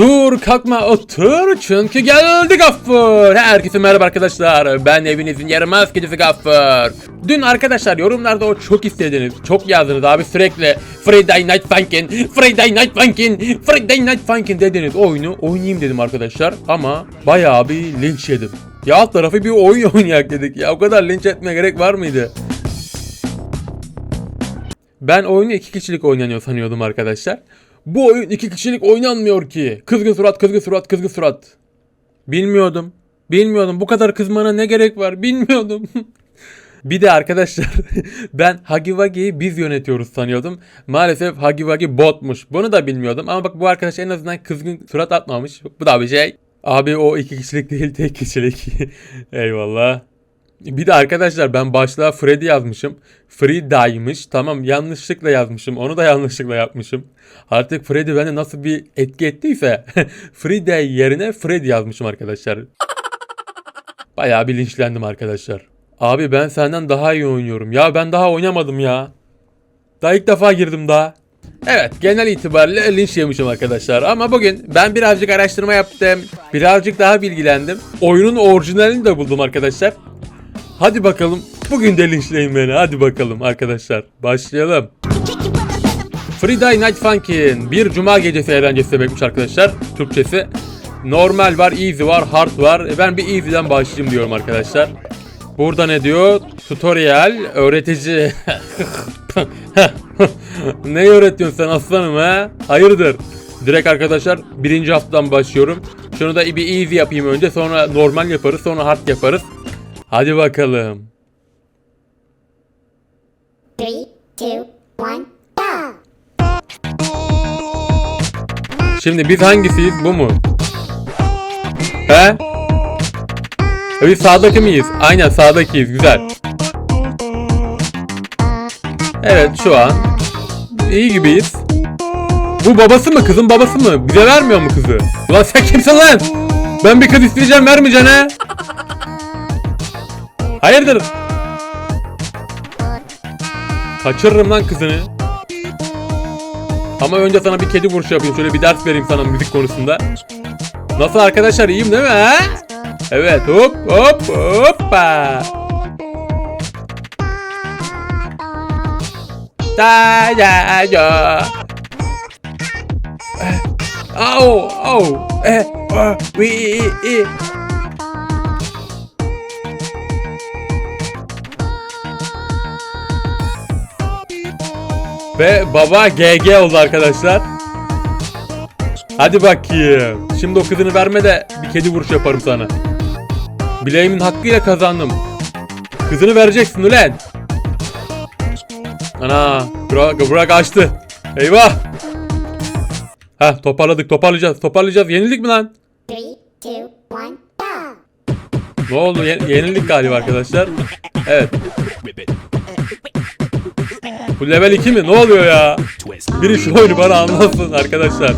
Dur kalkma otur çünkü geldi Gaffur. Herkese merhaba arkadaşlar. Ben evinizin yaramaz kedisi Gaffur. Dün arkadaşlar yorumlarda o çok istediniz. Çok yazdınız abi sürekli Friday Night Funkin', Friday Night Funkin', Friday Night Funkin' dediniz. Oyunu oynayayım dedim arkadaşlar. Ama bayağı bir linç yedim. Ya alt tarafı bir oyun oynayak dedik ya. O kadar linç etmeye gerek var mıydı? Ben oyunu iki kişilik oynanıyor sanıyordum arkadaşlar. Bu oyun iki kişilik oynanmıyor ki. Kızgın surat, kızgın surat, kızgın surat. Bilmiyordum. Bilmiyordum. Bu kadar kızmana ne gerek var? Bilmiyordum. Bir de arkadaşlar ben Hagiwagi'yi biz yönetiyoruz sanıyordum. Maalesef Hagiwagi botmuş. Bunu da bilmiyordum ama bak bu arkadaş en azından kızgın surat atmamış. Bu da bir şey. Abi o iki kişilik değil tek kişilik. Eyvallah. Bir de arkadaşlar ben başlığa Freddy yazmışım. Freddy'ymış. Tamam yanlışlıkla yazmışım. Onu da yanlışlıkla yapmışım. Artık Freddy bende nasıl bir etki ettiyse Freddy yerine Freddy yazmışım arkadaşlar. Bayağı bilinçlendim arkadaşlar. Abi ben senden daha iyi oynuyorum. Ya ben daha oynamadım ya. Daha ilk defa girdim daha. Evet genel itibariyle linç yemişim arkadaşlar ama bugün ben birazcık araştırma yaptım. Birazcık daha bilgilendim. Oyunun orijinalini de buldum arkadaşlar. Hadi bakalım bugün de linçleyin beni hadi bakalım arkadaşlar başlayalım. Friday Night Funkin' bir cuma gecesi eğlencesi demekmiş arkadaşlar Türkçesi. Normal var, easy var, hard var. E Ben bir easy'den başlayayım diyorum arkadaşlar. Burada ne diyor? Tutorial, öğretici. ne öğretiyorsun sen aslanım ha? Hayırdır? Direkt arkadaşlar birinci haftadan başlıyorum. Şunu da bir easy yapayım önce sonra normal yaparız sonra hard yaparız. Hadi bakalım. Three, two, one, go! Şimdi biz hangisiyiz bu mu? He? E Biz sağdaki miyiz? Aynen sağdakiyiz güzel. Evet şu an iyi gibiyiz. Bu babası mı kızın babası mı? Bize vermiyor mu kızı? Ulan sen kimsin lan? Ben bir kız isteyeceğim vermeyeceksin ha? Hayırdır? Kaçırırım lan kızını. Ama önce sana bir kedi vuruşu yapayım. Şöyle bir ders vereyim sana müzik konusunda. Nasıl arkadaşlar iyiyim değil mi ha? Evet hop hop hoppa. Da da. Eh, Au au. Eh, ah, Ve baba GG oldu arkadaşlar. Hadi bakayım. Şimdi o kızını verme de bir kedi vuruş yaparım sana. Bileğimin hakkıyla kazandım. Kızını vereceksin ulan. Ana Burak, Burak açtı. Eyvah. Heh toparladık toparlayacağız toparlayacağız. Yenildik mi lan? Three, two, one, go! Ne oldu? Ye- yenildik galiba arkadaşlar. Evet. Bu level 2 mi? Ne oluyor ya? Biri şu oyunu bana anlatsın arkadaşlar.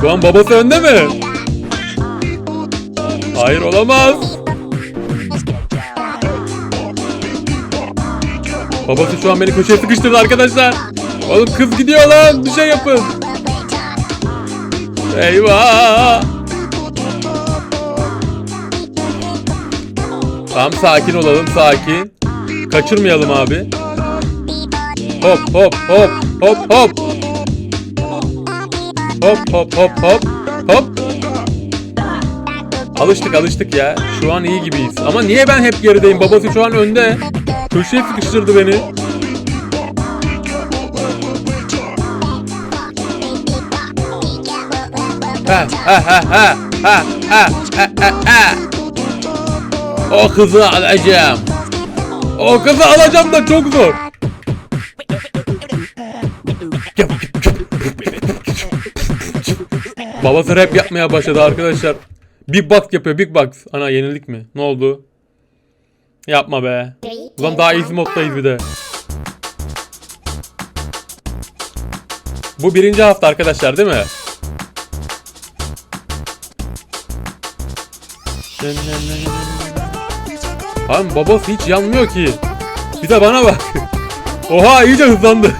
Şu an babası önde mi? Hayır olamaz. Babası şu an beni köşeye sıkıştırdı arkadaşlar. Oğlum kız gidiyor lan. Bir şey yapın. Eyvah. Tamam sakin olalım sakin. Kaçırmayalım abi. Hop hop hop hop hop. Hop hop hop hop hop. Alıştık alıştık ya. Şu an iyi gibiyiz. Ama niye ben hep gerideyim? Babası şu an önde. Köşeye sıkıştırdı beni. Ha ha ha ha ha ha ha ha ha. O kızı alacağım. O kızı alacağım da çok zor. Babası rap yapmaya başladı arkadaşlar. Big box yapıyor big box. Ana yenildik mi? Ne oldu? Yapma be. Ulan daha easy moddayız bir de. Bu birinci hafta arkadaşlar değil mi? Abi babası hiç yanmıyor ki. Bir de bana bak. Oha iyice hızlandı.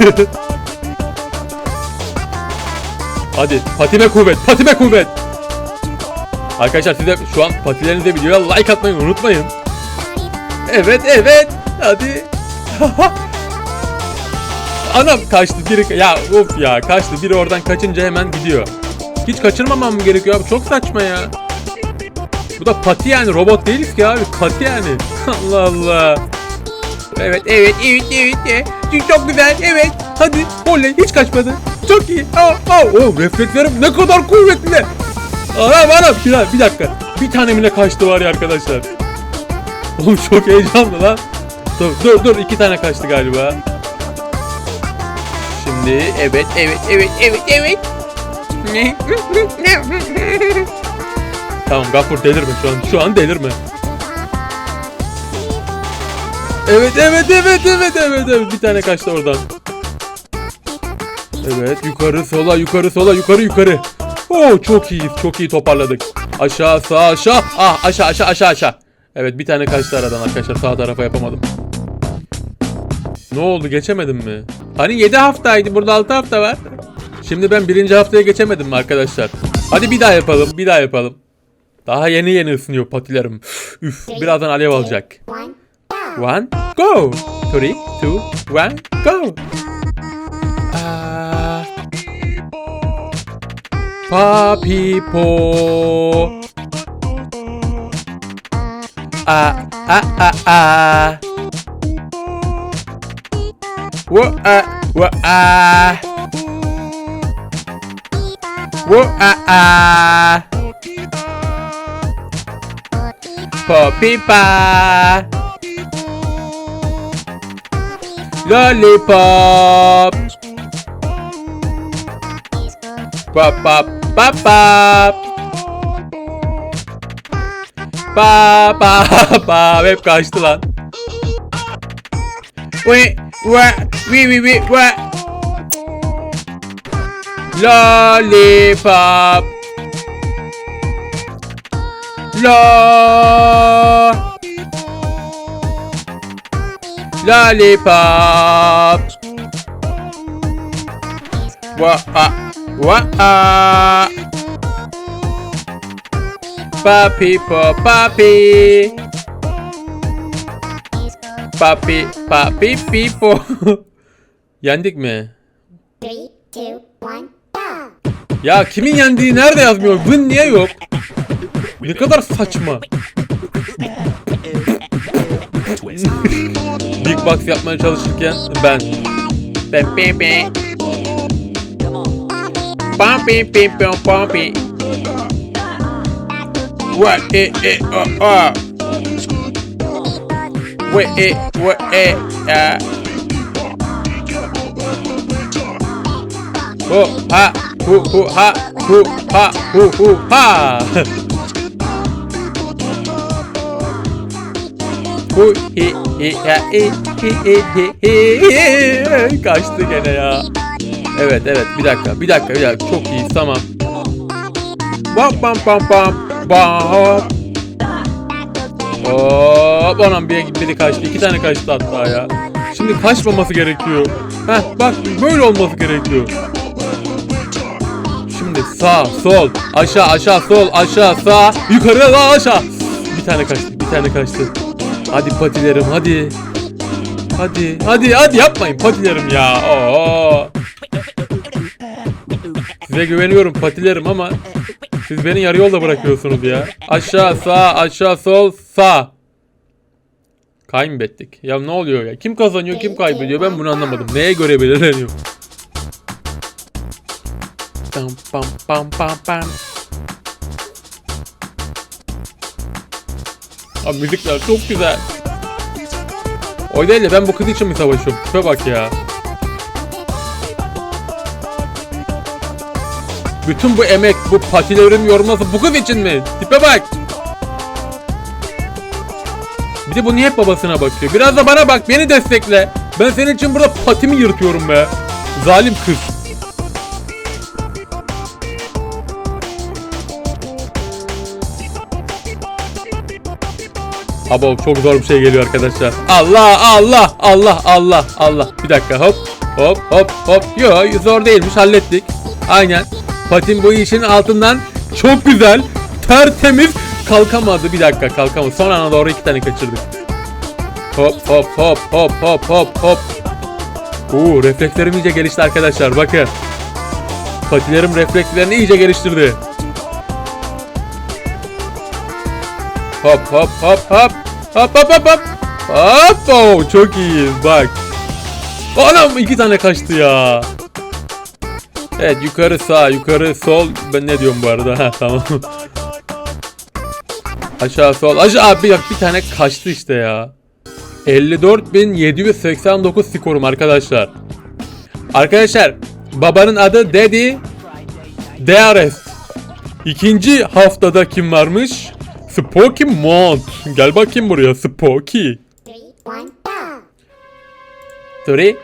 Hadi patime kuvvet, patime kuvvet. Arkadaşlar siz de şu an patilerinize videoya like atmayı unutmayın. Evet evet hadi. Anam kaçtı biri ya of ya kaçtı biri oradan kaçınca hemen gidiyor. Hiç kaçırmamam mı gerekiyor abi çok saçma ya. Bu da pati yani robot değiliz ki abi pati yani. Allah Allah. Evet evet evet evet. evet. Çok güzel evet. Hadi oley hiç kaçmadı. Çok iyi. Aa, aa. Oh, reflekslerim ne kadar kuvvetli. Anam anam bir, bir dakika. Bir tane bile kaçtı var ya arkadaşlar. Oğlum çok heyecanlı lan. Dur dur dur iki tane kaçtı galiba. Şimdi evet evet evet evet evet. Ne? tamam Gafur delirme şu an. Şu an delirme. Evet evet evet evet evet evet bir tane kaçtı oradan. Evet yukarı sola yukarı sola yukarı yukarı. Oo çok iyiyiz çok iyi toparladık. Aşağı sağ aşağı ah aşağı aşağı aşağı aşağı. Evet bir tane kaçtı aradan arkadaşlar sağ tarafa yapamadım. Ne oldu geçemedim mi? Hani 7 haftaydı burada 6 hafta var. Şimdi ben birinci haftaya geçemedim mi arkadaşlar? Hadi bir daha yapalım bir daha yapalım. Daha yeni yeni ısınıyor patilerim. Üf birazdan alev alacak. One, go. Three, two, one, go. Ah. Papi po. Ah, ah, ah, ah. Wo, ah, wo, ah. Wo, ah, ah. Papi pa. Lollipop. Pop pop pop pop. Pa pa pa hep kaçtı lan. Ve ve vi vi vi ve. Lollipop. La. Lollipop. Wa a wa a. Papi po papi. Papi papi pipo. Yendik mi? Three, two, one, go. Ya kimin yendiği nerede yazmıyor? Vın niye yok? Ne kadar saçma. Big box yapmaya çalışırken ben. Ben pim pim pim pam pim. What e e o o. Ve e ve e a. Hu ha hu hu ha hu ha hu hu ha. Hu hi hi ha hi hi hi hi hi. Kaçtı gene ya. Evet evet bir dakika bir dakika bir dakika çok iyi tamam. Bam bam bam bam bam. Hop anam bir biri kaçtı iki tane kaçtı hatta ya. Şimdi kaçmaması gerekiyor. Heh bak böyle olması gerekiyor. Şimdi sağ, sol, aşağı, aşağı, sol, aşağı, sağ, yukarı, sağ, aşağı. Bir tane kaçtı, bir tane kaçtı. Hadi patilerim, hadi. Hadi, hadi, hadi yapmayın patilerim ya. Oo. Size güveniyorum patilerim ama siz beni yarı yolda bırakıyorsunuz ya. Aşağı, sağ, aşağı, sol, sağ. Kaybettik. Ya ne oluyor ya? Kim kazanıyor, kim kaybediyor? Ben bunu anlamadım. Neye göre belirleniyor? Pam pam pam pam pam. Abi müzikler çok güzel. O değil de ben bu kız için mi savaşıyorum? Tipe bak ya. Bütün bu emek, bu patilerin yorulması bu kız için mi? Tipe bak. Bir de bu niye hep babasına bakıyor? Biraz da bana bak, beni destekle. Ben senin için burada patimi yırtıyorum be. Zalim kız. Abo çok zor bir şey geliyor arkadaşlar. Allah Allah Allah Allah Allah. Bir dakika hop hop hop hop. Yo zor değilmiş hallettik. Aynen. Patin bu işin altından çok güzel tertemiz kalkamadı. Bir dakika kalkamadı. Son ana doğru iki tane kaçırdık. Hop hop hop hop hop hop hop. Oo reflekslerim iyice gelişti arkadaşlar bakın. Patilerim reflekslerini iyice geliştirdi. Hop hop hop hop. Hop hop hop hop. Hop. Oh, çok iyi bak. Anam iki tane kaçtı ya. Evet yukarı sağ yukarı sol. Ben ne diyorum bu arada? Tamam. aşağı sol aşağı bir, bir tane kaçtı işte ya. 54.789 skorum arkadaşlar. Arkadaşlar babanın adı Daddy DRS. İkinci haftada kim varmış? Spooky Mont. Gel bakayım buraya Spooky. Three,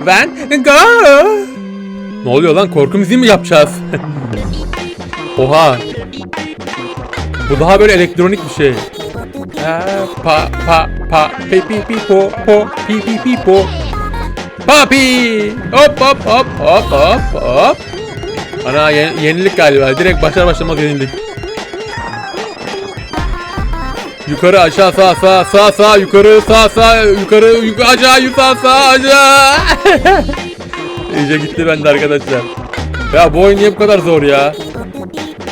one, go. Ne oluyor lan? Korku müziği mi yapacağız? Oha. Bu daha böyle elektronik bir şey. Ha, Pa pa pa pi pi pi po po pi pi pi po. Papi. Hop hop hop hop hop hop. Ana ye- yenilik galiba. Direkt başlar başlamaz yenildik. Yukarı aşağı sağ sağ sağ sağ yukarı sağ sağ yukarı yukarı aşağı yukarı sağ aşağı. İyice gitti bende arkadaşlar. Ya bu oyun niye bu kadar zor ya?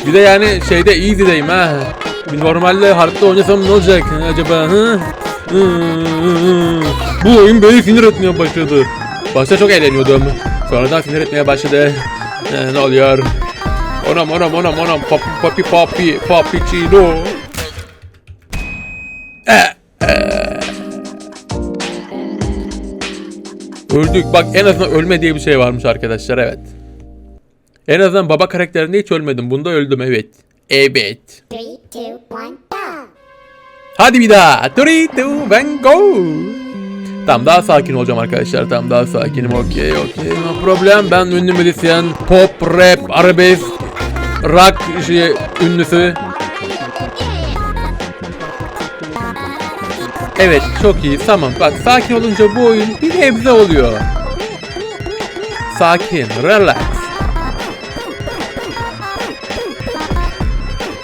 Bir de yani şeyde easy'deyim ha. Bir normalde hard'da oynasam ne olacak acaba? Hı? Bu oyun beni sinir etmeye başladı. Başta çok eğleniyordum. Sonradan sinir etmeye başladı. Ee, ne oluyor? Onam onam onam onam papi papi papi papi çino. Öldük. Bak en azından ölme diye bir şey varmış arkadaşlar evet. En azından baba karakterinde hiç ölmedim. Bunda öldüm evet. Evet. Three, two, one. Hadi bir daha. 3, 2, 1, go. Tamam daha sakin olacağım arkadaşlar. Tamam daha sakinim. Okey okey. No problem. Ben ünlü müzisyen. Pop, rap, arabesk, rock şey, ünlüsü. Evet çok iyi. Tamam bak sakin olunca bu oyun bir nebze oluyor. Sakin. Relax.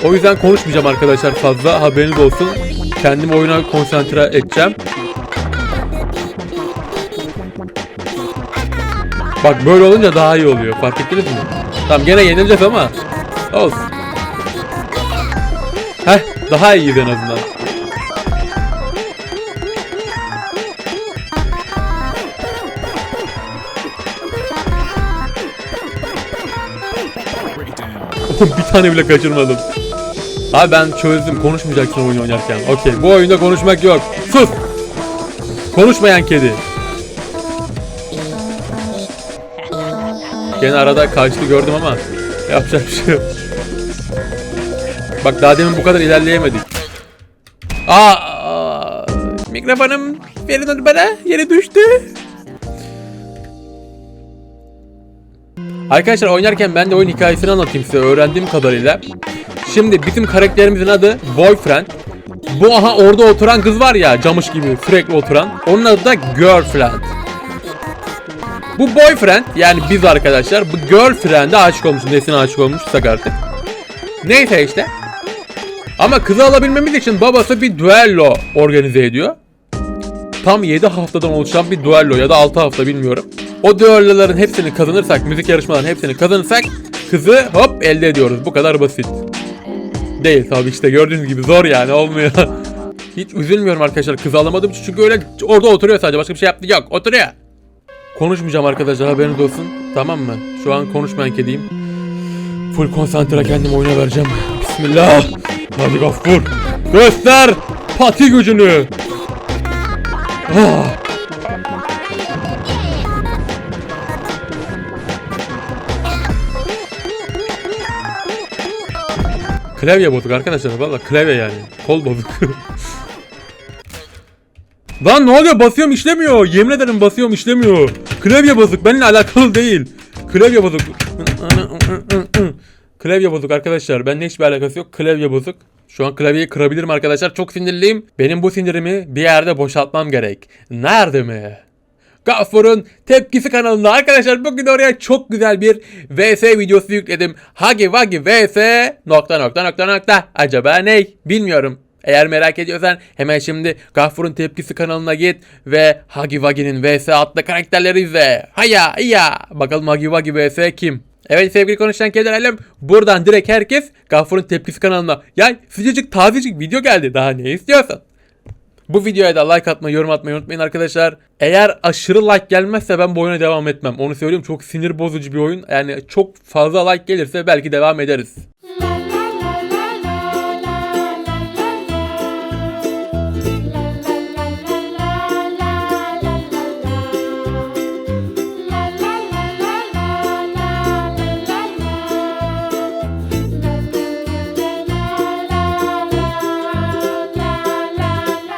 O yüzden konuşmayacağım arkadaşlar fazla haberiniz olsun. Kendimi oyuna konsantre edeceğim. Bak böyle olunca daha iyi oluyor. Fark ettiniz mi? Tamam gene yenileceğiz ama olsun. Heh daha iyiyiz en azından. bir tane bile kaçırmadım. Abi ben çözdüm. Konuşmayacaksın oyun oynarken. Okey. Bu oyunda konuşmak yok. Sus. Konuşmayan kedi. Gene arada kaçtı gördüm ama yapacak bir şey yok. Bak daha demin bu kadar ilerleyemedik. Aa, aa mikrofonum verin onu bana yere düştü. Arkadaşlar oynarken ben de oyun hikayesini anlatayım size öğrendiğim kadarıyla. Şimdi bizim karakterimizin adı Boyfriend. Bu aha orada oturan kız var ya camış gibi sürekli oturan. Onun adı da Girlfriend. Bu boyfriend yani biz arkadaşlar bu girlfriend'e aşık olmuş. Nesine aşık olmuşsak artık. Neyse işte. Ama kızı alabilmemiz için babası bir duello organize ediyor. Tam 7 haftadan oluşan bir duello ya da 6 hafta bilmiyorum. O duelloların hepsini kazanırsak, müzik yarışmalarının hepsini kazanırsak kızı hop elde ediyoruz. Bu kadar basit. Değil tabii işte gördüğünüz gibi zor yani olmuyor. Hiç üzülmüyorum arkadaşlar kız alamadığım için çünkü öyle orada oturuyor sadece başka bir şey yaptı yok oturuyor. Konuşmayacağım arkadaşlar haberiniz olsun tamam mı? Şu an konuşmayan kediyim. Full konsantre kendimi oyuna vereceğim. Bismillah. Hadi Gaffur. Göster pati gücünü. Ah. Klavye bozuk arkadaşlar valla klavye yani. Kol bozuk. Lan ne oluyor basıyorum işlemiyor. Yemin ederim basıyorum işlemiyor. Klavye bozuk benimle alakalı değil. Klavye bozuk. Klavye bozuk arkadaşlar. Benimle hiçbir alakası yok. Klavye bozuk. Şu an klavyeyi kırabilirim arkadaşlar. Çok sinirliyim. Benim bu sinirimi bir yerde boşaltmam gerek. Nerede mi? Gafur'un tepkisi kanalında arkadaşlar bugün oraya çok güzel bir VS videosu yükledim. Hagi Wagi VS nokta nokta nokta nokta. Acaba ne? Bilmiyorum. Eğer merak ediyorsan hemen şimdi Gafur'un tepkisi kanalına git ve Hagi Wagi'nin VS adlı karakterleri izle. Haya ya. Bakalım Hagi Wagi VS kim? Evet sevgili konuşan kediler alem buradan direkt herkes Gafur'un tepkisi kanalına. Yani sıcacık tazecik video geldi daha ne istiyorsan. Bu videoya da like atmayı, yorum atmayı unutmayın arkadaşlar. Eğer aşırı like gelmezse ben bu oyuna devam etmem. Onu söyleyeyim çok sinir bozucu bir oyun. Yani çok fazla like gelirse belki devam ederiz.